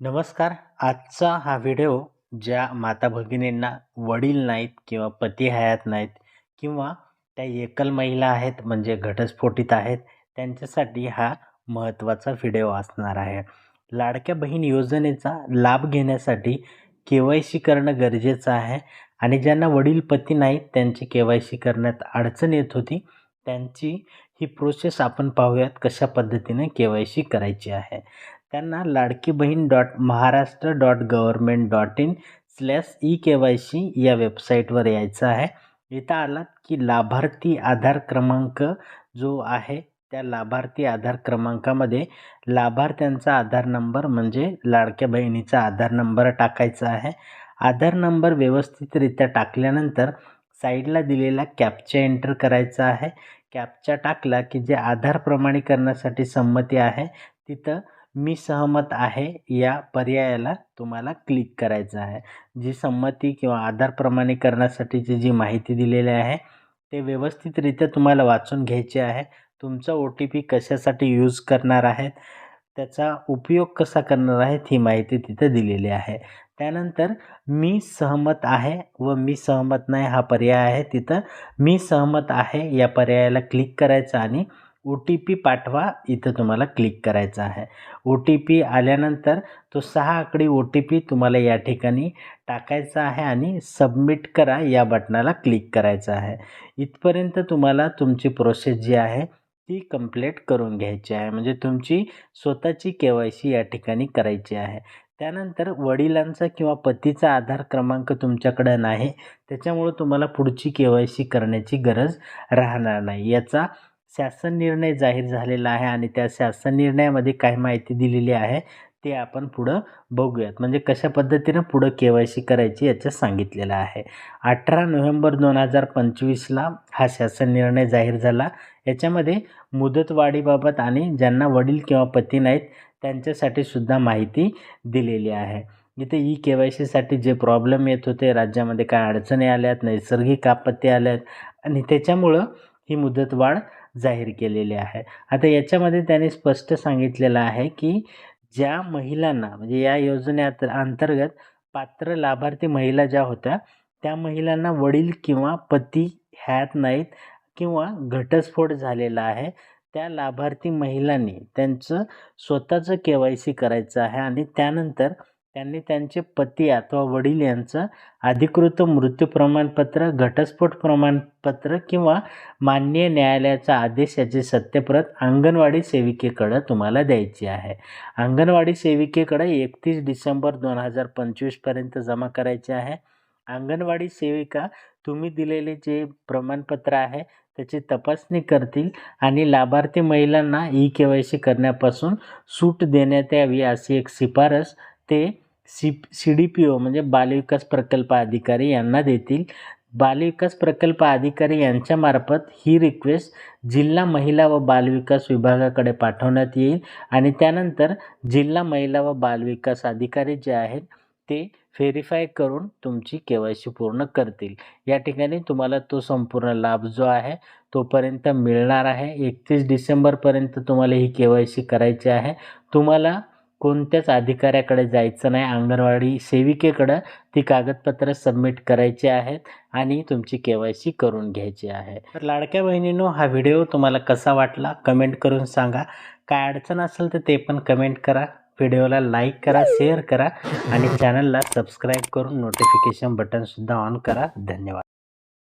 नमस्कार. आजचा हा व्हिडिओ ज्या माता भगिनींना वडील नाहीत किंवा पती हयात नाहीत किंवा त्या एकल महिला आहेत म्हणजे घटस्फोटीत आहेत त्यांच्यासाठी हा महत्त्वाचा व्हिडिओ असणार आहे. लाडक्या बहीण योजनेचा लाभ घेण्यासाठी के वाय सी करणं गरजेचं आहे आणि ज्यांना वडील पती नाहीत त्यांची के वाय सी करण्यात अडचण येत होती त्यांची ही प्रोसेस आपण पाहूयात कशा पद्धतीने के वाय सी करायची आहे. त्यांना Ladki Bahin dot Maharashtra dot government dot in slash E K Y C या वेबसाईटवर यायचं आहे. इथं आलात की लाभार्थी आधार क्रमांक जो आहे त्या लाभार्थी आधार क्रमांकामध्ये लाभार्थ्यांचा आधार नंबर म्हणजे लाडक्या बहिणीचा आधार नंबर टाकायचा आहे. आधार नंबर व्यवस्थितरित्या टाकल्यानंतर साईडला दिलेला कॅपचा एंटर करायचा आहे. कॅपचा टाकला की जे आधार प्रमाणीकरणासाठी संमती आहे तिथं मी सहमत आहे या पर्यायाला तुम्हाला क्लिक करायचं आहे. जी संमती किंवा आधार प्रमाणीकरणासाठीची जी माहिती दिलेली आहे ते व्यवस्थितरित्या तुम्हाला वाचून घ्यायचे आहे. तुमचा ओ टी पी कशासाठी यूज करणार आहेत त्याचा उपयोग कसा करणार आहेत ही माहिती तिथं दिलेली आहे. त्यानंतर मी सहमत आहे व मी सहमत नाही हा पर्याय आहे तिथं मी सहमत आहे या पर्यायाला क्लिक करायचं आणि ओ टी पी पाठवा इथं तुम्हाला क्लिक करायचं आहे. ओ टी पी आल्यानंतर तो सहा आकडी ओ टी पी तुम्हाला या ठिकाणी टाकायचा आहे आणि सबमिट करा या बटनाला क्लिक करायचं आहे. इथपर्यंत तुम्हाला तुमची प्रोसेस जी आहे ती कंप्लीट करून घ्यायची आहे. म्हणजे तुमची स्वतःची के वाय सी या ठिकाणी करायची आहे. त्यानंतर वडिलांचा किंवा पतीचा आधार क्रमांक तुमच्याकडं नाही त्याच्यामुळं तुम्हाला पुढची के वाय सी करण्याची गरज राहणार नाही. याचा शासन निर्णय जाहीर झालेला आहे आणि त्या शासन निर्णयामध्ये काय माहिती दिलेली आहे ते आपण पुढं बघूयात. म्हणजे कशा पद्धतीनं पुढं के वाय सी करायची याचं सांगितलेलं आहे. अठरा नोव्हेंबर दोन हजार पंचवीसला हा शासन निर्णय जाहीर झाला. याच्यामध्ये मुदतवाढीबाबत आणि ज्यांना वडील किंवा पती नाहीत त्यांच्यासाठी सुद्धा माहिती दिलेली आहे. इथे ई के वाय सीसाठी जे प्रॉब्लेम येत होते राज्यामध्ये काय अडचणी आल्यात नैसर्गिक आपत्ती आल्यात आणि त्याच्यामुळं ही मुदतवाढ जाहीर केलेली आहे. आता याच्यामध्ये त्याने स्पष्ट सांगितलेलं आहे की ज्या महिलांना म्हणजे या योजनेत अंतर्गत पात्र लाभार्थी महिला ज्या होत्या त्या महिलांना वडील किंवा पती ह्यात नाहीत किंवा घटस्फोट झालेला आहे. त्या लाभार्थी महिलांनी त्यांचं स्वतःचं के वाय सी करायचं आहे आणि त्यानंतर त्यांनी त्यांचे पती अथवा वडील यांचं अधिकृत मृत्यू प्रमाणपत्र घटस्फोट प्रमाणपत्र किंवा मान्य न्यायालयाचा आदेश याची सत्यप्रत अंगणवाडी सेविकेकडं तुम्हाला द्यायची आहे. अंगणवाडी सेविकेकडं एकतीस डिसेंबर दोन हजार पंचवीसपर्यंत जमा करायचे आहे. अंगणवाडी सेविका तुम्ही दिलेले जे प्रमाणपत्र आहे त्याची तपासणी करतील आणि लाभार्थी महिलांना ई के वाय सी करण्यापासून सूट देण्यात यावी अशी एक शिफारस ते C C D P O म्हणजे बालविकास प्रकल्प अधिकारी यांना देतील. बालविकास प्रकल्प अधिकारी यांच्यामार्फत ही रिक्वेस्ट जिल्हा महिला व बालविकास विभागाकडे पाठवण्यात येईल आणि त्यानंतर जिल्हा महिला व बालविकास अधिकारी जे आहेत ते व्हेरीफाय करून तुमची के वाय सी पूर्ण करतील. या ठिकाणी तुम्हाला तो संपूर्ण लाभ जो आहे तोपर्यंत मिळणार आहे. एकतीस डिसेंबरपर्यंत तुम्हाला ही के वाय सी करायची आहे. तुम्हाला कोणत्याच अधिकाऱ्याकडे जायचं नाही. अंगणवाडी सेविकेकडं ती कागदपत्र सबमिट करायची आहेत आणि तुमची के वाय सी करून घ्यायची आहे. तर लाडक्या बहिणीनो हा व्हिडिओ तुम्हाला कसा वाटला? कमेंट करून सांगा. काय अडचण असेल तर ते पण कमेंट करा. व्हिडिओला लाईक करा शेअर करा आणि चॅनलला सबस्क्राईब करून नोटिफिकेशन बटनसुद्धा ऑन करा. धन्यवाद.